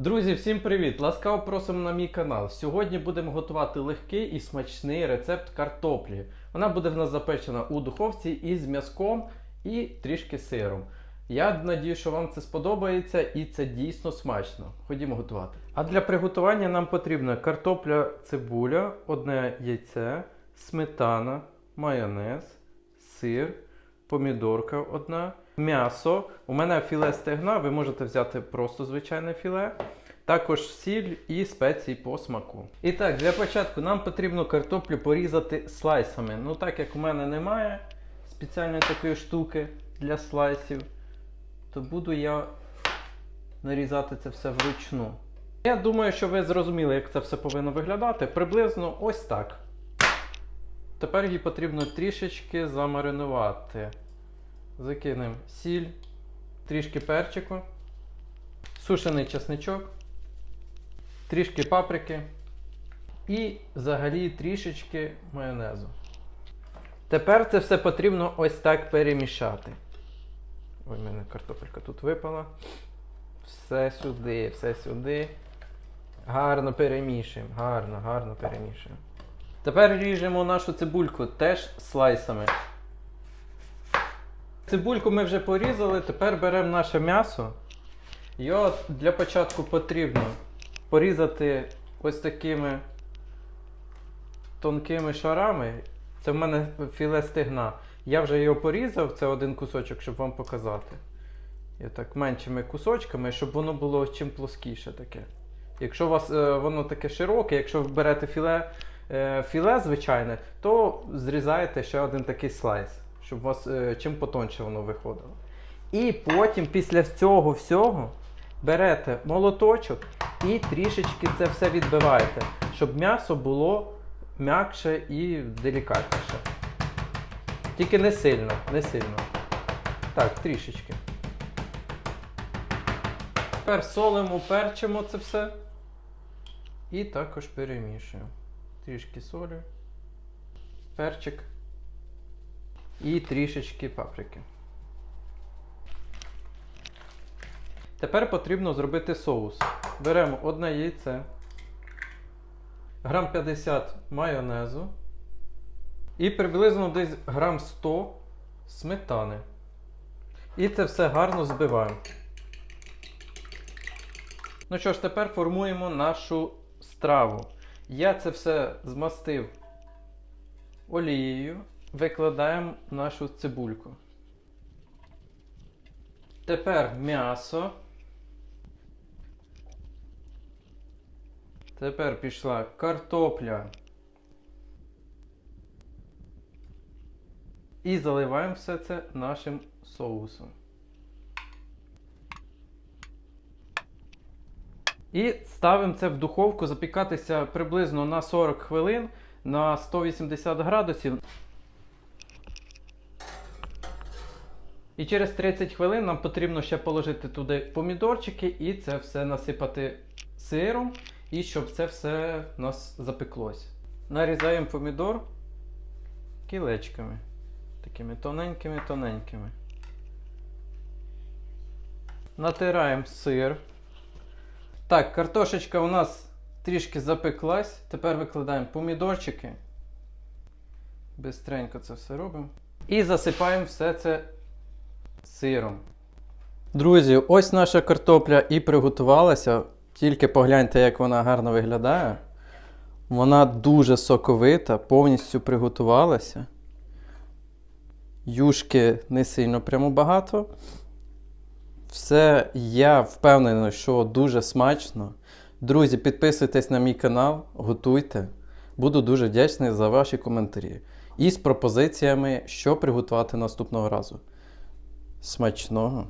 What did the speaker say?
Друзі, всім привіт! Ласкаво просимо на мій канал. Сьогодні будемо готувати легкий і смачний рецепт картоплі. Вона буде в нас запечена у духовці із м'язком і трішки сиром. Я надію, що вам це сподобається і це дійсно смачно. Ходімо готувати. А для приготування нам потрібна картопля, цибуля, одне яйце, сметана, майонез, сир, помідорка одна, м'ясо. У мене філе стегна, ви можете взяти просто звичайне філе. Також сіль і спеції по смаку. І так, для початку нам потрібно картоплю порізати слайсами. Ну, так як у мене немає спеціальної такої штуки для слайсів, то буду я нарізати це все вручну. Я думаю, що ви зрозуміли, як це все повинно виглядати. Приблизно ось так. Тепер її потрібно трішечки замаринувати. Закинемо сіль, трішки перчику, сушений чесничок, трішки паприки і взагалі трішечки майонезу. Тепер це все потрібно ось так перемішати. Ой, в мене картопелька тут випала. Все сюди, все сюди. Гарно перемішуємо, гарно, гарно перемішуємо. Тепер ріжемо нашу цибульку теж слайсами. Цибульку ми вже порізали, тепер беремо наше м'ясо. Його для початку потрібно порізати ось такими тонкими шарами. Це в мене філе стегна. Я вже його порізав, це один кусочок, щоб вам показати. Я так меншими кусочками, щоб воно було чим плоскіше таке. Якщо у вас е, воно таке широке, якщо ви берете філе, е, філе звичайне, то зрізаєте ще один такий слайс, щоб у вас е, чим потонше воно виходило. І потім після цього всього берете молоточок і трішечки це все відбиваєте, щоб м'ясо було м'якше і делікатніше. Тільки не сильно, не сильно. Так, трішечки. Тепер солимо, перчимо це все. І також перемішуємо. Трішки солі, перчик і трішечки паприки. Тепер потрібно зробити соус. Беремо одне яйце, грам 50 майонезу і приблизно десь грам 100 сметани. І це все гарно збиваємо. Ну що ж, тепер формуємо нашу страву. Я це все змастив олією, викладаємо нашу цибульку. Тепер м'ясо. Тепер пішла картопля. І заливаємо все це нашим соусом. І ставимо це в духовку запікатися приблизно на 40 хвилин на 180 градусів. І через 30 хвилин нам потрібно ще положити туди помідорчики і це все насипати сиром, і щоб це все у нас запеклось. Нарізаємо помідор кілечками. Такими тоненькими-тоненькими. Натираємо сир. Так, картошечка у нас трішки запеклась. Тепер викладаємо помідорчики. Бистренько це все робимо. І засипаємо все це сиром. Друзі, ось наша картопля і приготувалася. Тільки погляньте, як вона гарно виглядає. Вона дуже соковита, повністю приготувалася. Юшки не сильно прямо багато. Все, я впевнений, що дуже смачно. Друзі, підписуйтесь на мій канал, готуйте. Буду дуже вдячний за ваші коментарі. І з пропозиціями, що приготувати наступного разу. Смачного!